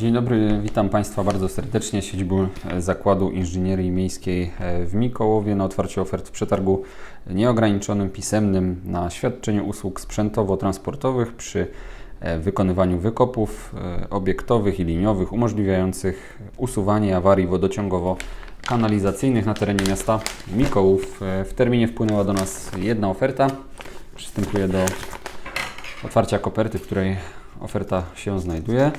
Dzień dobry, witam Państwa bardzo serdecznie. Siedzibą e, Zakładu Inżynierii Miejskiej e, w Mikołowie na otwarciu ofert w przetargu nieograniczonym pisemnym na świadczenie usług sprzętowo-transportowych przy e, wykonywaniu wykopów obiektowych i liniowych umożliwiających usuwanie awarii wodociągowo-kanalizacyjnych na terenie miasta Mikołów. W terminie wpłynęła do nas jedna oferta. Przystępuję do otwarcia koperty, w której oferta się znajduje.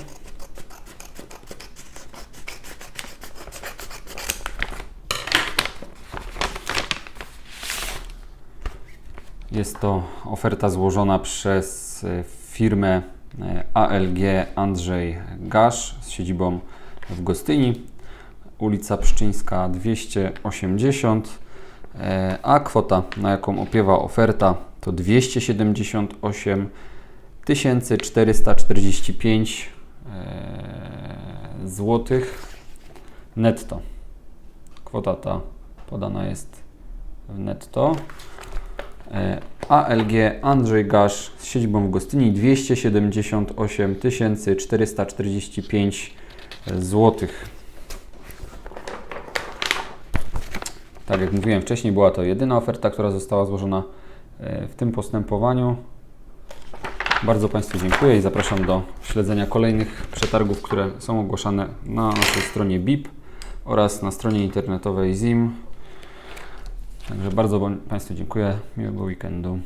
Jest to oferta złożona przez e, firmę e, ALG Andrzej Gasz z siedzibą w Gostyni, ulica Pszczyńska 280, e, a kwota, na jaką opiewa oferta, to 278 445 złotych netto. Kwota ta podana jest w netto. E, ALG Andrzej Gasz z siedzibą w Gostyni 278 445 zł. Tak jak mówiłem wcześniej, była to jedyna oferta, która została złożona e, w tym postępowaniu. Bardzo Państwu dziękuję i zapraszam do śledzenia kolejnych przetargów, które są ogłaszane na naszej stronie BIP oraz na stronie internetowej ZIM. Także bardzo Państwu dziękuję. Miłego weekendu.